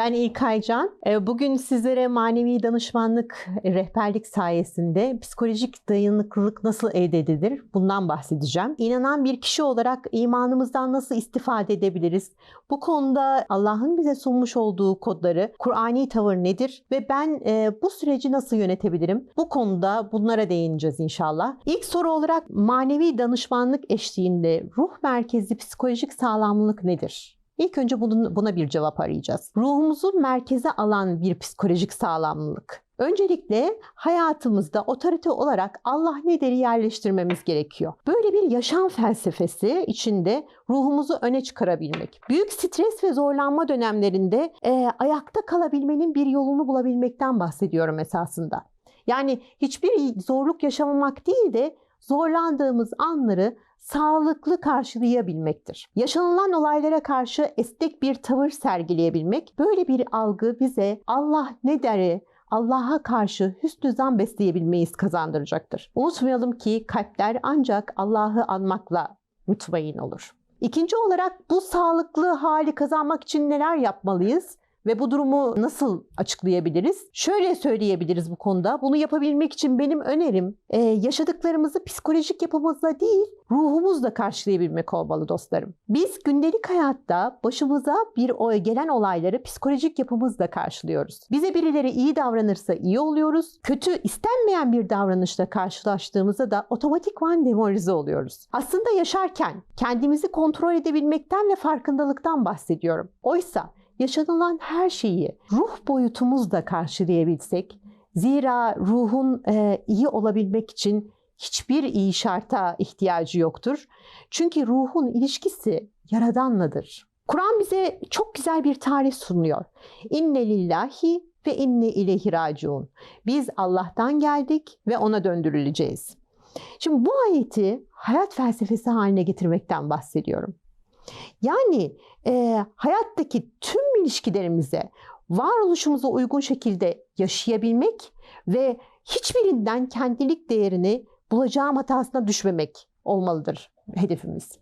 Ben İlkay Can. Ee, Bugün sizlere manevi danışmanlık, e, rehberlik sayesinde psikolojik dayanıklılık nasıl elde edilir bundan bahsedeceğim. İnanan bir kişi olarak imanımızdan nasıl istifade edebiliriz? Bu konuda Allah'ın bize sunmuş olduğu kodları, Kur'ani tavır nedir ve ben e, bu süreci nasıl yönetebilirim? Bu konuda bunlara değineceğiz inşallah. İlk soru olarak manevi danışmanlık eşliğinde ruh merkezli psikolojik sağlamlık nedir? İlk önce buna bir cevap arayacağız. Ruhumuzu merkeze alan bir psikolojik sağlamlılık. Öncelikle hayatımızda otorite olarak Allah ne deri yerleştirmemiz gerekiyor. Böyle bir yaşam felsefesi içinde ruhumuzu öne çıkarabilmek. Büyük stres ve zorlanma dönemlerinde e, ayakta kalabilmenin bir yolunu bulabilmekten bahsediyorum esasında. Yani hiçbir zorluk yaşamamak değil de zorlandığımız anları sağlıklı karşılayabilmektir. Yaşanılan olaylara karşı esnek bir tavır sergileyebilmek, böyle bir algı bize Allah ne deri, Allah'a karşı hüsnü zan besleyebilmeyiz kazandıracaktır. Unutmayalım ki kalpler ancak Allah'ı anmakla mutmain olur. İkinci olarak bu sağlıklı hali kazanmak için neler yapmalıyız? Ve bu durumu nasıl açıklayabiliriz? Şöyle söyleyebiliriz bu konuda. Bunu yapabilmek için benim önerim e, yaşadıklarımızı psikolojik yapımızla değil, ruhumuzla karşılayabilmek olmalı dostlarım. Biz gündelik hayatta başımıza bir gelen olayları psikolojik yapımızla karşılıyoruz. Bize birileri iyi davranırsa iyi oluyoruz. Kötü istenmeyen bir davranışla karşılaştığımızda da otomatikman demoralize oluyoruz. Aslında yaşarken kendimizi kontrol edebilmekten ve farkındalıktan bahsediyorum. Oysa yaşanılan her şeyi ruh boyutumuzla karşılayabilsek, zira ruhun e, iyi olabilmek için hiçbir iyi şarta ihtiyacı yoktur. Çünkü ruhun ilişkisi yaradanladır. Kur'an bize çok güzel bir tarih sunuyor. İnne lillahi ve inne ileyhi raciun. Biz Allah'tan geldik ve ona döndürüleceğiz. Şimdi bu ayeti hayat felsefesi haline getirmekten bahsediyorum. Yani e, hayattaki tüm ilişkilerimize varoluşumuza uygun şekilde yaşayabilmek ve hiçbirinden kendilik değerini bulacağım hatasına düşmemek olmalıdır hedefimiz.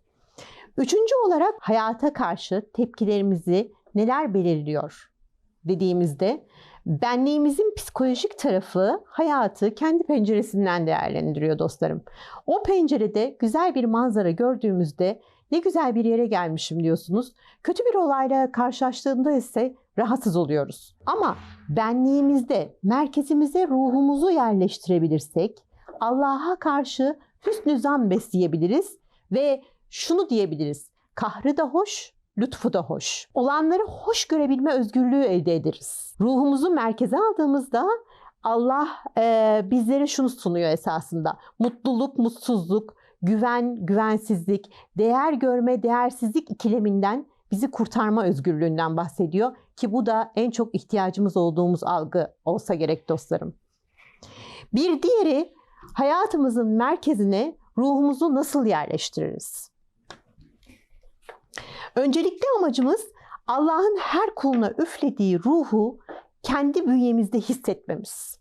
Üçüncü olarak hayata karşı tepkilerimizi neler belirliyor dediğimizde benliğimizin psikolojik tarafı hayatı kendi penceresinden değerlendiriyor dostlarım. O pencerede güzel bir manzara gördüğümüzde ne güzel bir yere gelmişim diyorsunuz. Kötü bir olayla karşılaştığında ise rahatsız oluyoruz. Ama benliğimizde merkezimize ruhumuzu yerleştirebilirsek Allah'a karşı hüsnü zan besleyebiliriz ve şunu diyebiliriz. Kahrı da hoş, lütfu da hoş. Olanları hoş görebilme özgürlüğü elde ederiz. Ruhumuzu merkeze aldığımızda Allah e, bizlere şunu sunuyor esasında. Mutluluk, mutsuzluk, güven, güvensizlik, değer görme, değersizlik ikileminden bizi kurtarma özgürlüğünden bahsediyor ki bu da en çok ihtiyacımız olduğumuz algı olsa gerek dostlarım. Bir diğeri hayatımızın merkezine ruhumuzu nasıl yerleştiririz? Öncelikli amacımız Allah'ın her kuluna üflediği ruhu kendi bünyemizde hissetmemiz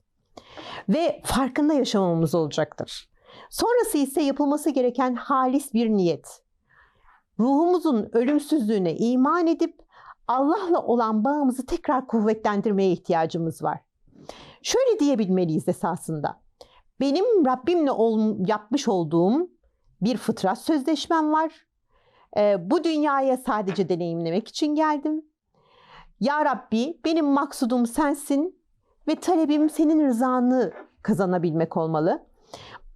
ve farkında yaşamamız olacaktır. Sonrası ise yapılması gereken halis bir niyet. Ruhumuzun ölümsüzlüğüne iman edip Allah'la olan bağımızı tekrar kuvvetlendirmeye ihtiyacımız var. Şöyle diyebilmeliyiz esasında. Benim Rabbimle yapmış olduğum bir fıtrat sözleşmem var. Ee, bu dünyaya sadece deneyimlemek için geldim. Ya Rabbi benim maksudum sensin ve talebim senin rızanı kazanabilmek olmalı.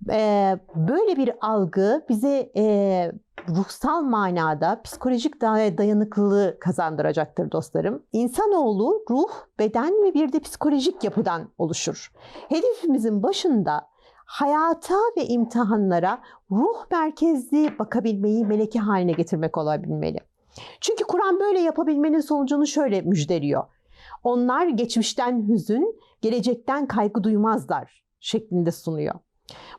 Ee, böyle bir algı bize e, ruhsal manada psikolojik dayanıklılığı kazandıracaktır dostlarım. İnsanoğlu ruh, beden ve bir de psikolojik yapıdan oluşur. Hedefimizin başında hayata ve imtihanlara ruh merkezli bakabilmeyi meleki haline getirmek olabilmeli. Çünkü Kur'an böyle yapabilmenin sonucunu şöyle müjdeliyor. Onlar geçmişten hüzün, gelecekten kaygı duymazlar şeklinde sunuyor.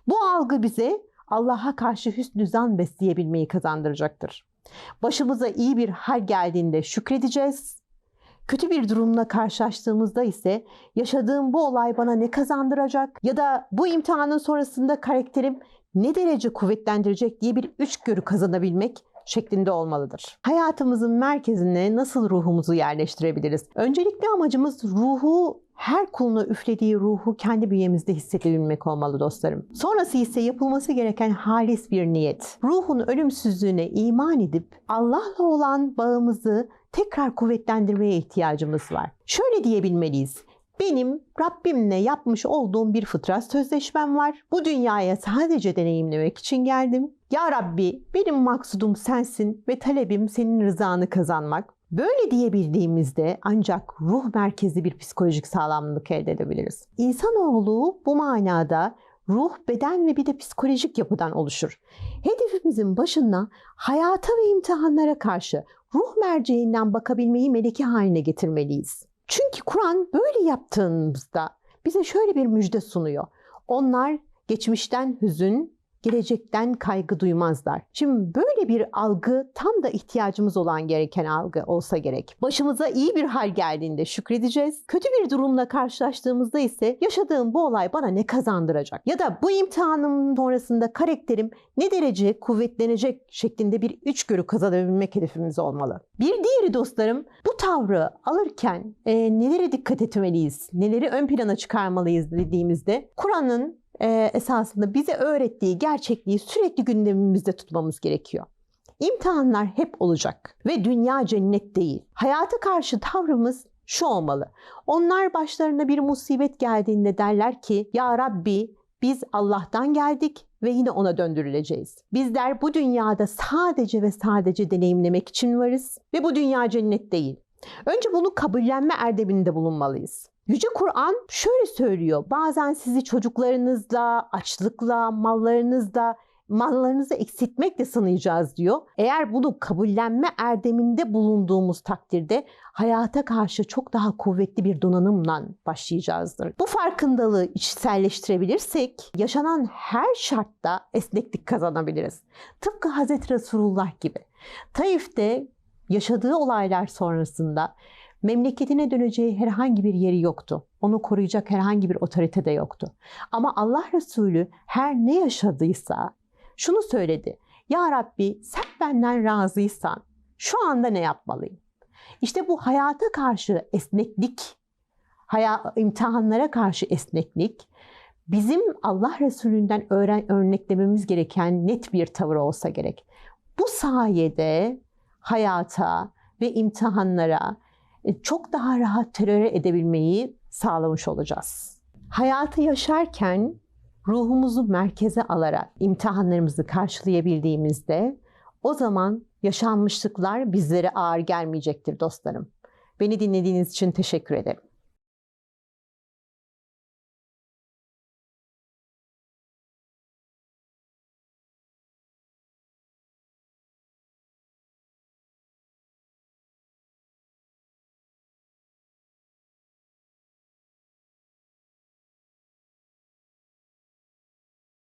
Bu algı bize Allah'a karşı hüsnü zan besleyebilmeyi kazandıracaktır. Başımıza iyi bir hal geldiğinde şükredeceğiz. Kötü bir durumla karşılaştığımızda ise yaşadığım bu olay bana ne kazandıracak ya da bu imtihanın sonrasında karakterim ne derece kuvvetlendirecek diye bir üçgörü kazanabilmek şeklinde olmalıdır. Hayatımızın merkezine nasıl ruhumuzu yerleştirebiliriz? Öncelikli amacımız ruhu her kuluna üflediği ruhu kendi bünyemizde hissedebilmek olmalı dostlarım. Sonrası ise yapılması gereken halis bir niyet. Ruhun ölümsüzlüğüne iman edip Allah'la olan bağımızı tekrar kuvvetlendirmeye ihtiyacımız var. Şöyle diyebilmeliyiz. Benim Rabbimle yapmış olduğum bir fıtrat sözleşmem var. Bu dünyaya sadece deneyimlemek için geldim. Ya Rabbi benim maksudum sensin ve talebim senin rızanı kazanmak. Böyle diyebildiğimizde ancak ruh merkezli bir psikolojik sağlamlık elde edebiliriz. İnsanoğlu bu manada ruh, beden ve bir de psikolojik yapıdan oluşur. Hedefimizin başına hayata ve imtihanlara karşı ruh merceğinden bakabilmeyi meleki haline getirmeliyiz. Çünkü Kur'an böyle yaptığımızda bize şöyle bir müjde sunuyor. Onlar geçmişten hüzün, gelecekten kaygı duymazlar. Şimdi böyle bir algı tam da ihtiyacımız olan gereken algı olsa gerek. Başımıza iyi bir hal geldiğinde şükredeceğiz. Kötü bir durumla karşılaştığımızda ise yaşadığım bu olay bana ne kazandıracak? Ya da bu imtihanım sonrasında karakterim ne derece kuvvetlenecek şeklinde bir içgörü kazanabilmek hedefimiz olmalı. Bir diğeri dostlarım bu tavrı alırken e, nelere dikkat etmeliyiz? Neleri ön plana çıkarmalıyız dediğimizde Kur'an'ın e, esasında bize öğrettiği gerçekliği sürekli gündemimizde tutmamız gerekiyor. İmtihanlar hep olacak ve dünya cennet değil. Hayata karşı tavrımız şu olmalı. Onlar başlarına bir musibet geldiğinde derler ki Ya Rabbi biz Allah'tan geldik ve yine ona döndürüleceğiz. Bizler bu dünyada sadece ve sadece deneyimlemek için varız ve bu dünya cennet değil. Önce bunu kabullenme erdeminde bulunmalıyız. Yüce Kur'an şöyle söylüyor. Bazen sizi çocuklarınızla, açlıkla, mallarınızla, mallarınızı eksiltmekle sınayacağız diyor. Eğer bunu kabullenme erdeminde bulunduğumuz takdirde hayata karşı çok daha kuvvetli bir donanımla başlayacağızdır. Bu farkındalığı içselleştirebilirsek yaşanan her şartta esneklik kazanabiliriz. Tıpkı Hazreti Resulullah gibi. Taif'te yaşadığı olaylar sonrasında memleketine döneceği herhangi bir yeri yoktu. Onu koruyacak herhangi bir otorite de yoktu. Ama Allah Resulü her ne yaşadıysa şunu söyledi. Ya Rabbi sen benden razıysan şu anda ne yapmalıyım? İşte bu hayata karşı esneklik, haya, imtihanlara karşı esneklik bizim Allah Resulü'nden öğren, örneklememiz gereken net bir tavır olsa gerek. Bu sayede hayata ve imtihanlara çok daha rahat teröre edebilmeyi sağlamış olacağız. Hayatı yaşarken ruhumuzu merkeze alarak imtihanlarımızı karşılayabildiğimizde o zaman yaşanmışlıklar bizlere ağır gelmeyecektir dostlarım. Beni dinlediğiniz için teşekkür ederim.